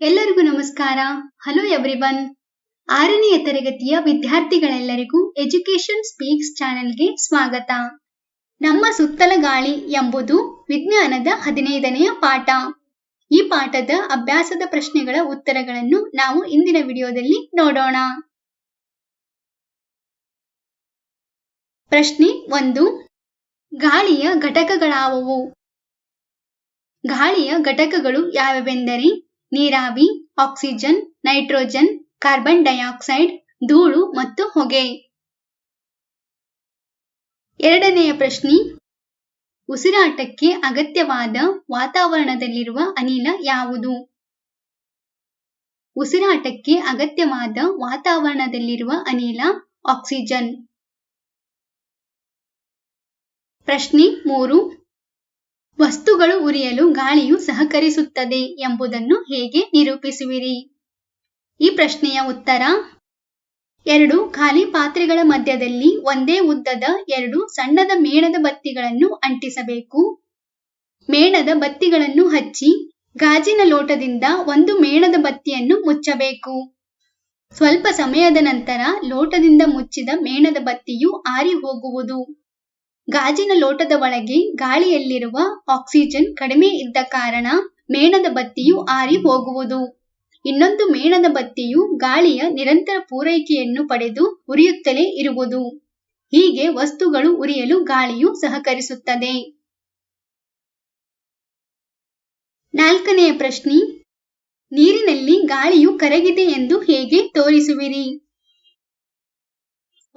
ಎಲ್ಲರಿಗೂ ನಮಸ್ಕಾರ. Hello everyone ಆರನೆಯ ತರಗತಿಯ ವಿದ್ಯಾರ್ಥಿಗಳೆಲ್ಲರಿಗೂ ಎಜುಕೇಶನ್ ಸ್ಪೀಕ್ಸ್ ಚಾನೆಲ್ಗೆ ಸ್ವಾಗತ. ನಮ್ಮ ಸುತ್ತಲ ಗಾಳಿ ಎಂಬುದು ವಿಜ್ಞಾನದ ಹದಿನೈದನೆಯ ಪಾಠ. ಈ ಪಾಠದ ಅಭ್ಯಾಸದ ಪ್ರಶ್ನೆಗಳ ಉತ್ತರಗಳನ್ನು ನಾವು ಇಂದಿನ ವಿಡಿಯೋದಲ್ಲಿ ನೋಡೋಣ. ಪ್ರಶ್ನೆ ಒಂದು. ಗಾಳಿಯ ಘಟಕಗಳಾವುವು? ಗಾಳಿಯ ಘಟಕಗಳು ಯಾವೆಂದರೆ ನೀರಾವಿ, ಆಕ್ಸಿಜನ್, ನೈಟ್ರೋಜನ್, ಕಾರ್ಬನ್ ಡೈಆಕ್ಸೈಡ್, ಧೂಳು ಮತ್ತು ಹೊಗೆ. ಎರಡನೆಯ ಪ್ರಶ್ನೆ, ಉಸಿರಾಟಕ್ಕೆ ಅಗತ್ಯವಾದ ವಾತಾವರಣದಲ್ಲಿರುವ ಅನಿಲ ಯಾವುದು? ಉಸಿರಾಟಕ್ಕೆ ಅಗತ್ಯವಾದ ವಾತಾವರಣದಲ್ಲಿರುವ ಅನಿಲ ಆಕ್ಸಿಜನ್. ಪ್ರಶ್ನೆ ಮೂರು ವಸ್ತುಗಳು ಉರಿಯಲು ಗಾಳಿಯು ಸಹಕರಿಸುತ್ತದೆ ಎಂಬುದನ್ನು ಹೇಗೆ ನಿರೂಪಿಸುವಿರಿ? ಈ ಪ್ರಶ್ನೆಯ ಉತ್ತರ. ಎರಡು, ಖಾಲಿ ಪಾತ್ರೆಗಳ ಮಧ್ಯದಲ್ಲಿ ಒಂದೇ ಉದ್ದದ ಎರಡು ಸಣ್ಣದ ಮೇಣದ ಬತ್ತಿಗಳನ್ನು ಅಂಟಿಸಬೇಕು. ಮೇಣದ ಬತ್ತಿಗಳನ್ನು ಹಚ್ಚಿ ಗಾಜಿನ ಲೋಟದಿಂದ ಒಂದು ಮೇಣದ ಬತ್ತಿಯನ್ನು ಮುಚ್ಚಬೇಕು. ಸ್ವಲ್ಪ ಸಮಯದ ನಂತರ ಲೋಟದಿಂದ ಮುಚ್ಚಿದ ಮೇಣದ ಬತ್ತಿಯು ಆರಿ ಹೋಗುವುದು ಗಾಜಿನ ಲೋಟದ ಒಳಗೆ ಗಾಳಿಯಲ್ಲಿರುವ ಆಕ್ಸಿಜನ್ ಕಡಿಮೆ ಇದ್ದ ಕಾರಣ ಮೇಣದ ಬತ್ತಿಯು ಆರಿ ಹೋಗುವುದು. ಇನ್ನೊಂದು ಮೇಣದ ಬತ್ತಿಯು ಗಾಳಿಯ ನಿರಂತರ ಪೂರೈಕೆಯನ್ನು ಪಡೆದು ಉರಿಯುತ್ತಲೇ ಇರುವುದು. ಹೀಗೆ ವಸ್ತುಗಳು ಉರಿಯಲು ಗಾಳಿಯು ಸಹಕರಿಸುತ್ತದೆ. ನಾಲ್ಕನೆಯ ಪ್ರಶ್ನೆ, ನೀರಿನಲ್ಲಿ ಗಾಳಿಯು ಕರಗಿದೆ ಎಂದು ಹೇಗೆ ತೋರಿಸುವಿರಿ?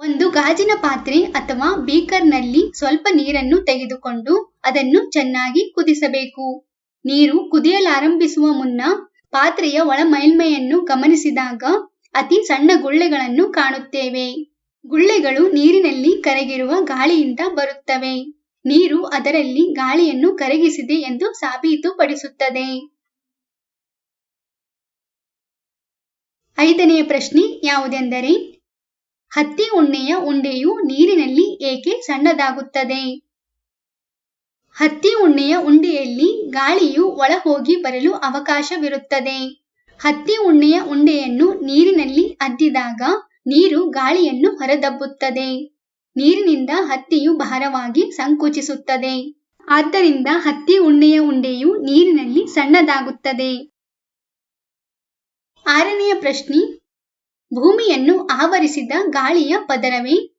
ಒಂದು ಗಾಜಿನ ಪಾತ್ರೆ ಅಥವಾ ಬೀಕರ್ನಲ್ಲಿ ಸ್ವಲ್ಪ ನೀರನ್ನು ತೆಗೆದುಕೊಂಡು ಅದನ್ನು ಚೆನ್ನಾಗಿ ಕುದಿಸಬೇಕು. ನೀರು ಕುದಿಯಲಾರಂಭಿಸುವ ಮುನ್ನ ಪಾತ್ರೆಯ ಒಳ ಮೇಲ್ಮೈಯನ್ನು ಗಮನಿಸಿದಾಗ ಅತಿ ಸಣ್ಣ ಗುಳ್ಳೆಗಳನ್ನು ಕಾಣುತ್ತೇವೆ. ಗುಳ್ಳೆಗಳು ನೀರಿನಲ್ಲಿ ಕರಗಿರುವ ಗಾಳಿಯಿಂದ ಬರುತ್ತವೆ. ನೀರು ಅದರಲ್ಲಿ ಗಾಳಿಯನ್ನು ಕರಗಿಸಿದೆ ಎಂದು ಸಾಬೀತುಪಡಿಸುತ್ತದೆ. ಐದನೆಯ ಪ್ರಶ್ನೆ ಯಾವುದೆಂದರೆ ಹತ್ತಿ ಉಣ್ಣೆಯ ಉಂಡೆಯು ನೀರಿನಲ್ಲಿ ಏಕೆ ಸಣ್ಣದಾಗುತ್ತದೆ? ಹತ್ತಿ ಉಣ್ಣೆಯ ಉಂಡೆಯಲ್ಲಿ ಗಾಳಿಯು ಒಳ ಹೋಗಿ ಬರಲು ಅವಕಾಶವಿರುತ್ತದೆ. ಹತ್ತಿ ಉಣ್ಣೆಯ ಉಂಡೆಯನ್ನು ನೀರಿನಲ್ಲಿ ಅದ್ದಿದಾಗ ನೀರು ಗಾಳಿಯನ್ನು ಹೊರದಬ್ಬುತ್ತದೆ. ನೀರಿನಿಂದ ಹತ್ತಿಯು ಭಾರವಾಗಿ ಸಂಕುಚಿಸುತ್ತದೆ. ಆದ್ದರಿಂದ ಹತ್ತಿ ಉಣ್ಣೆಯ ಉಂಡೆಯು ನೀರಿನಲ್ಲಿ ಸಣ್ಣದಾಗುತ್ತದೆ. ಆರನೆಯ ಪ್ರಶ್ನೆ ಭೂಮಿಯನ್ನು ಆವರಿಸಿದ ಗಾಳಿಯ ಪದರವೇ?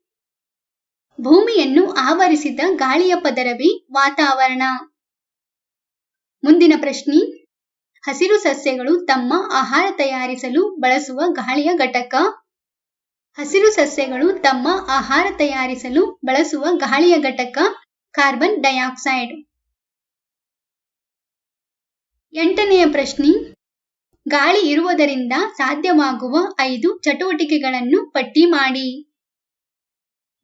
ಭೂಮಿಯನ್ನು ಆವರಿಸಿದ ಗಾಳಿಯ ಪದರವೇ ವಾತಾವರಣ? ಮುಂದಿನ ಪ್ರಶ್ನೆ. ಹಸಿರು ಸಸ್ಯಗಳು ತಮ್ಮ ಆಹಾರ ತಯಾರಿಸಲು ಬಳಸುವ ಗಾಳಿಯ ಘಟಕ? ಹಸಿರು ಸಸ್ಯಗಳು ತಮ್ಮ ಆಹಾರ ತಯಾರಿಸಲು ಬಳಸುವ ಗಾಳಿಯ ಘಟಕ ಕಾರ್ಬನ್ ಡೈಆಕ್ಸೈಡ್. ಎಂಟನೆಯ ಪ್ರಶ್ನೆ. ಗಾಳಿ ಇರುವುದರಿಂದ ಸಾಧ್ಯವಾಗುವ ಐದು ಚಟುವಟಿಕೆಗಳನ್ನು ಪಟ್ಟಿ ಮಾಡಿ.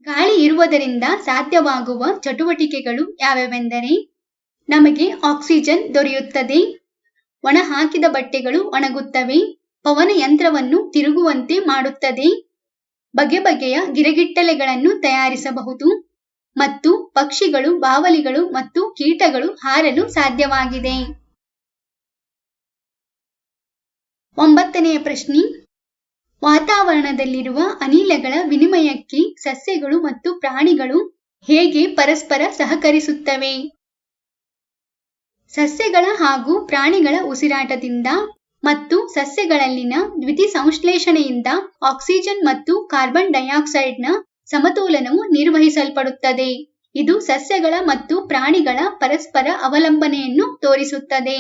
ಗಾಳಿ ಇರುವುದರಿಂದ ಸಾಧ್ಯವಾಗುವ ಚಟುವಟಿಕೆಗಳು ಯಾವ್ಯಾವೆಂದರೆ, ನಮಗೆ ಆಕ್ಸಿಜನ್ ದೊರೆಯುತ್ತದೆ, ಒಣ ಹಾಕಿದ ಬಟ್ಟೆಗಳು ಒಣಗುತ್ತವೆ, ಪವನ ಯಂತ್ರವನ್ನು ತಿರುಗುವಂತೆ ಮಾಡುತ್ತದೆ, ಬಗೆ ಬಗೆಯ ಗಿರಗಿಟ್ಟಲೆಗಳನ್ನು ತಯಾರಿಸಬಹುದು ಮತ್ತು ಪಕ್ಷಿಗಳು, ಬಾವಲಿಗಳು ಮತ್ತು ಕೀಟಗಳು ಹಾರಲು ಸಾಧ್ಯವಾಗಿದೆ. ಒಂಬತ್ತನೆಯ ಪ್ರಶ್ನೆ. ವಾತಾವರಣದಲ್ಲಿರುವ ಅನಿಲಗಳ ವಿನಿಮಯಕ್ಕೆ ಸಸ್ಯಗಳು ಮತ್ತು ಪ್ರಾಣಿಗಳು ಹೇಗೆ ಪರಸ್ಪರ ಸಹಕರಿಸುತ್ತವೆ? ಸಸ್ಯಗಳ ಹಾಗೂ ಪ್ರಾಣಿಗಳ ಉಸಿರಾಟದಿಂದ ಮತ್ತು ಸಸ್ಯಗಳಲ್ಲಿನ ದ್ವಿತಿ ಸಂಶ್ಲೇಷಣೆಯಿಂದ ಆಕ್ಸಿಜನ್ ಮತ್ತು ಕಾರ್ಬನ್ ಡೈಆಕ್ಸೈಡ್ನ ಸಮತೋಲನವು ನಿರ್ವಹಿಸಲ್ಪಡುತ್ತದೆ. ಇದು ಸಸ್ಯಗಳ ಮತ್ತು ಪ್ರಾಣಿಗಳ ಪರಸ್ಪರ ಅವಲಂಬನೆಯನ್ನು ತೋರಿಸುತ್ತದೆ.